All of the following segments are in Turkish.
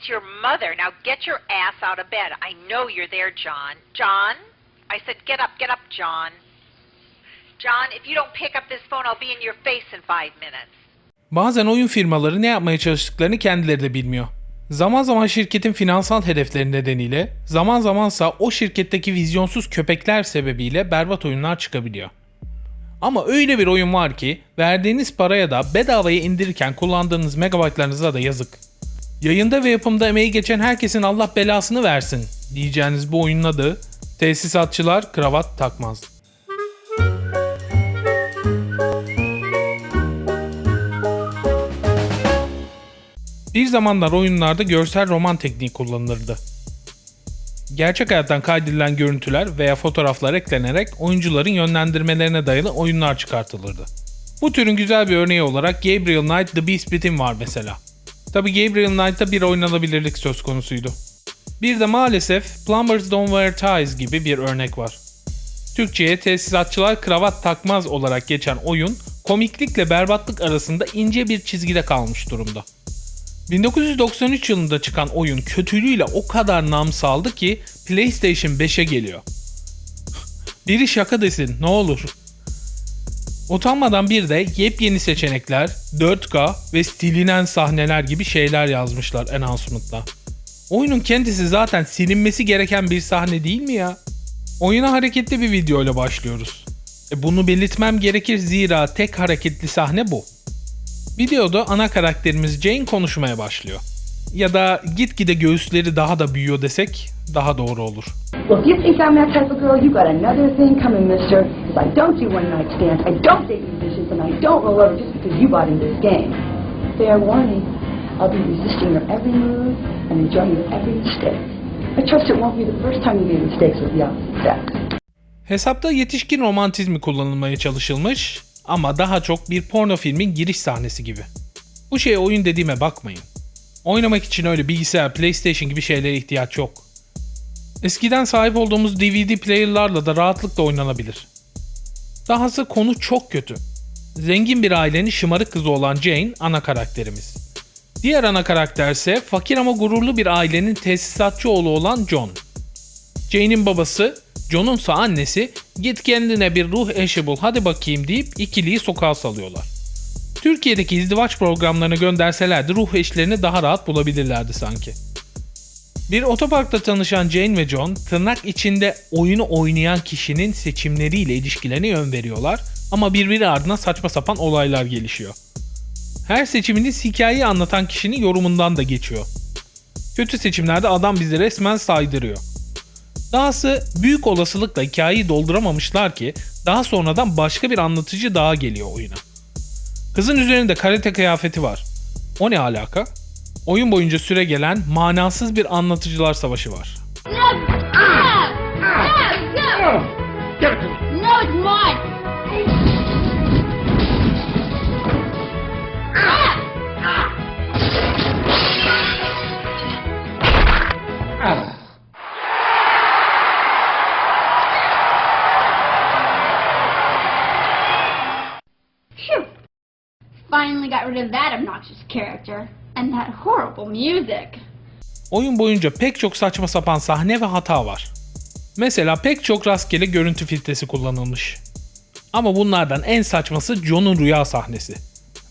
It's your mother. Now get your ass out of bed. I know you're there, John. John? I said get up, get up, John. John, if you don't pick up this phone, I'll be in your face in five minutes. Bazen oyun firmaları ne yapmaya çalıştıklarını kendileri de bilmiyor. Zaman zaman şirketin finansal hedefleri nedeniyle, zaman zamansa o şirketteki vizyonsuz köpekler sebebiyle berbat oyunlar çıkabiliyor. Ama öyle bir oyun var ki verdiğiniz paraya da bedavaya indirirken kullandığınız megabaytlarınıza da yazık. Yayında ve yapımda emeği geçen herkesin Allah belasını versin diyeceğiniz bu oyunun adı Tesisatçılar Kravat Takmaz. Bir zamanlar oyunlarda görsel roman tekniği kullanılırdı. Gerçek hayattan kaydedilen görüntüler veya fotoğraflar eklenerek oyuncuların yönlendirmelerine dayalı oyunlar çıkartılırdı. Bu türün güzel bir örneği olarak Gabriel Knight The Beast Within var mesela. Tabi Gabriel Knight'ta bir oynanabilirlik söz konusuydu. Bir de maalesef Plumbers Don't Wear Ties gibi bir örnek var. Türkçe'ye tesisatçılar kravat takmaz olarak geçen oyun komiklikle berbatlık arasında ince bir çizgide kalmış durumda. 1993 yılında çıkan oyun kötülüğüyle o kadar nam saldı ki PlayStation 5'e geliyor. Biri şaka desin ne olur. Utanmadan bir de yepyeni seçenekler, 4K ve stilinen sahneler gibi şeyler yazmışlar announcement'ta. Oyunun kendisi zaten silinmesi gereken bir sahne değil mi ya? Oyuna hareketli bir video ile başlıyoruz. E bunu belirtmem gerekir zira tek hareketli sahne bu. Videoda ana karakterimiz Jane konuşmaya başlıyor. Ya da gitgide göğüsleri daha da büyüyor desek daha doğru olur. Well, if you think I'm that type of girl, you got another thing coming, mister. Because I don't do one night stands, I don't date musicians, and I don't roll over just because you bought into this game. Fair warning, I'll be resisting your every move and enjoying your every mistake. I trust it won't be the first time you made mistakes with the sex. Hesapta yetişkin romantizmi kullanılmaya çalışılmış ama daha çok bir porno filmin giriş sahnesi gibi. Bu şeye oyun dediğime bakmayın. Oynamak için öyle bilgisayar, PlayStation gibi şeylere ihtiyaç yok. Eskiden sahip olduğumuz DVD player'larla da rahatlıkla oynanabilir. Dahası konu çok kötü. Zengin bir ailenin şımarık kızı olan Jane ana karakterimiz. Diğer ana karakter ise fakir ama gururlu bir ailenin tesisatçı oğlu olan John. Jane'in babası, John'un ise annesi git kendine bir ruh eşi bul hadi bakayım deyip ikiliyi sokağa salıyorlar. Türkiye'deki izdivaç programlarını gönderselerdi ruh eşlerini daha rahat bulabilirlerdi sanki. Bir otoparkta tanışan Jane ve John tırnak içinde oyunu oynayan kişinin seçimleriyle ilişkilerine yön veriyorlar ama birbiri ardına saçma sapan olaylar gelişiyor. Her seçiminiz hikayeyi anlatan kişinin yorumundan da geçiyor. Kötü seçimlerde adam bizi resmen saydırıyor. Dahası büyük olasılıkla hikayeyi dolduramamışlar ki daha sonradan başka bir anlatıcı daha geliyor oyuna. Kızın üzerinde karate kıyafeti var. O ne alaka? Oyun boyunca süre gelen manasız bir anlatıcılar savaşı var. Finally got rid of that obnoxious character. And that horrible music. Oyun boyunca pek çok saçma sapan sahne ve hata var. Mesela pek çok rastgele görüntü filtresi kullanılmış. Ama bunlardan en saçması John'un rüya sahnesi.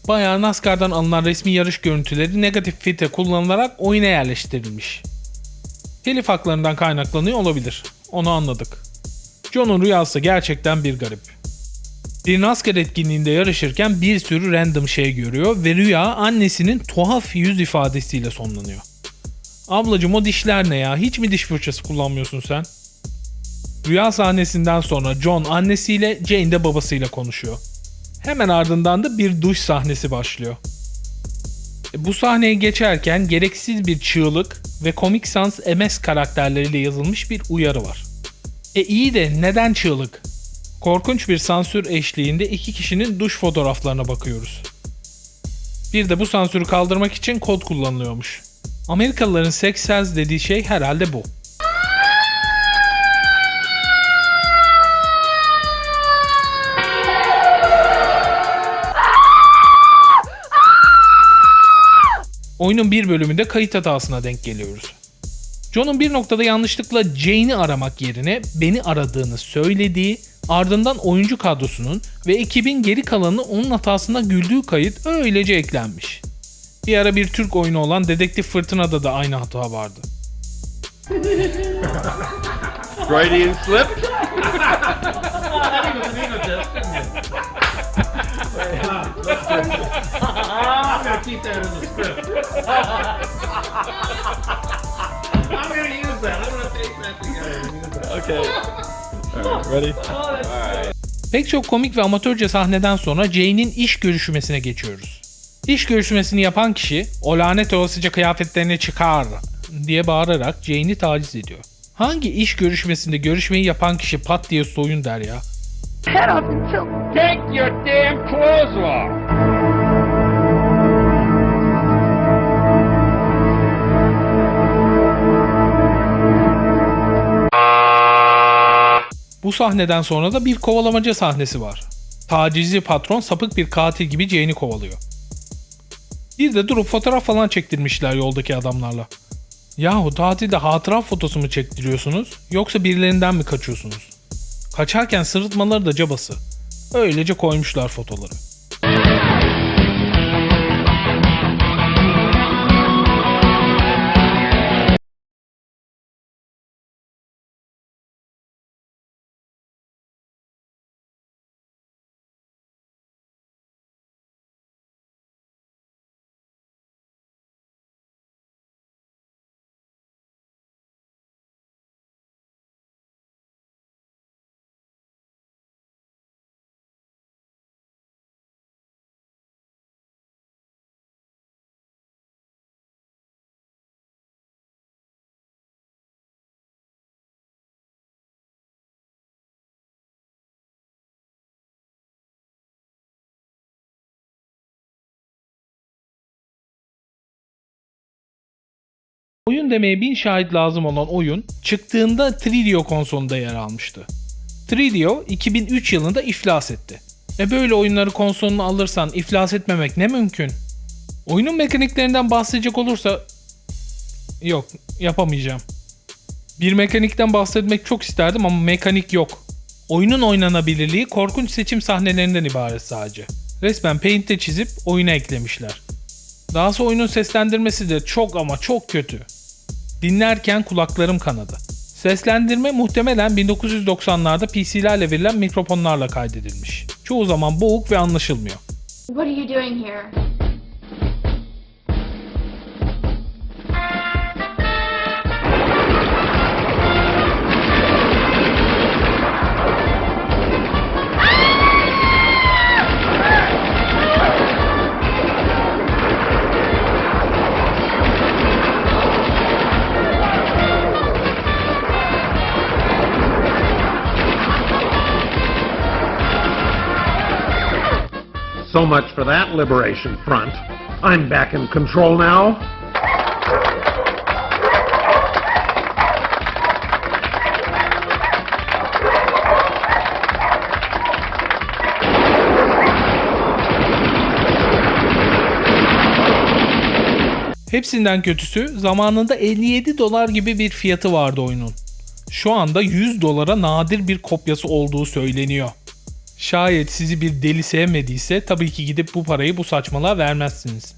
Bayağı NASCAR'dan alınan resmi yarış görüntüleri negatif filtre kullanılarak oyuna yerleştirilmiş. Telif haklarından kaynaklanıyor olabilir. Onu anladık. John'un rüyası gerçekten bir garip. Bir NASCAR etkinliğinde yarışırken bir sürü random şey görüyor ve rüya annesinin tuhaf yüz ifadesiyle sonlanıyor. Ablacım o dişler ne ya? Hiç mi diş fırçası kullanmıyorsun sen? Rüya sahnesinden sonra John annesiyle Jane de babasıyla konuşuyor. Hemen ardından da bir duş sahnesi başlıyor. E, Bu sahneye geçerken gereksiz bir çığlık ve Comic Sans MS karakterleriyle yazılmış bir uyarı var. E iyi de neden çığlık? Korkunç bir sansür eşliğinde iki kişinin duş fotoğraflarına bakıyoruz. Bir de bu sansürü kaldırmak için kod kullanılıyormuş. Amerikalıların sex sells dediği şey herhalde bu. Oyunun bir bölümünde kayıt hatasına denk geliyoruz. John'un bir noktada yanlışlıkla Jane'i aramak yerine beni aradığını söylediği, ardından oyuncu kadrosunun ve ekibin geri kalanı onun hatasına güldüğü kayıt öylece eklenmiş. Bir ara bir Türk oyunu olan Dedektif Fırtına'da da aynı hata vardı. Freudian slip? I'm gonna keep that in the script. Okay. All right, ready? Pek çok komik ve amatörce sahneden sonra Jane'in iş görüşmesine geçiyoruz. İş görüşmesini yapan kişi o lanet olasıca kıyafetlerini çıkar diye bağırarak Jane'i taciz ediyor. Hangi iş görüşmesinde görüşmeyi yapan kişi pat diye soyun der ya? Take your damn clothes off! Bu sahneden sonra da bir kovalamaca sahnesi var. Tacizci patron sapık bir katil gibi Jane'i kovalıyor. Bir de durup fotoğraf falan çektirmişler yoldaki adamlarla. Yahu tatilde hatıra fotosu mu çektiriyorsunuz yoksa birilerinden mi kaçıyorsunuz? Kaçarken sırıtmaları da cabası. Öylece koymuşlar fotoları. Oyun demeye bin şahit lazım olan oyun çıktığında 3DO konsolunda yer almıştı. 3DO 2003 yılında iflas etti. E böyle oyunları konsoluna alırsan iflas etmemek ne mümkün? Oyunun mekaniklerinden bahsedecek olursa yok yapamayacağım. Bir mekanikten bahsetmek çok isterdim ama mekanik yok. Oyunun oynanabilirliği korkunç seçim sahnelerinden ibaret sadece. Resmen Paint'te çizip oyuna eklemişler. Dahası oyunun seslendirmesi de çok ama çok kötü. Dinlerken kulaklarım kanadı. Seslendirme muhtemelen 1990'larda PC'lerle verilen mikrofonlarla kaydedilmiş. Çoğu zaman boğuk ve anlaşılmıyor. What are you doing here? So much for that liberation front. I'm back in control now. Hepsinden kötüsü zamanında 57 dolar gibi bir fiyatı vardı oyunun. Şu anda 100 dolara nadir bir kopyası olduğu söyleniyor. Şayet sizi bir deli sevmediyse tabii ki gidip bu parayı bu saçmalığa vermezsiniz.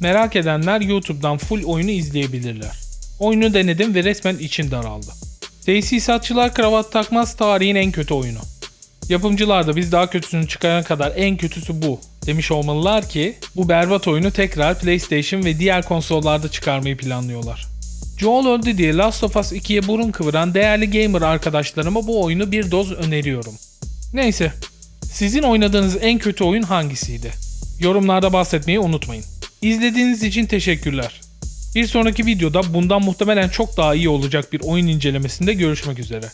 Merak edenler YouTube'dan full oyunu izleyebilirler. Oyunu denedim ve resmen içim daraldı. Tesisatçılar kravat takmaz tarihin en kötü oyunu. Yapımcılar da biz daha kötüsünü çıkarana kadar en kötüsü bu demiş olmalılar ki bu berbat oyunu tekrar PlayStation ve diğer konsollarda çıkarmayı planlıyorlar. Joel öldü diye Last of Us 2'ye burun kıvıran değerli gamer arkadaşlarıma bu oyunu bir doz öneriyorum. Neyse, sizin oynadığınız en kötü oyun hangisiydi? Yorumlarda bahsetmeyi unutmayın. İzlediğiniz için teşekkürler. Bir sonraki videoda bundan muhtemelen çok daha iyi olacak bir oyun incelemesinde görüşmek üzere.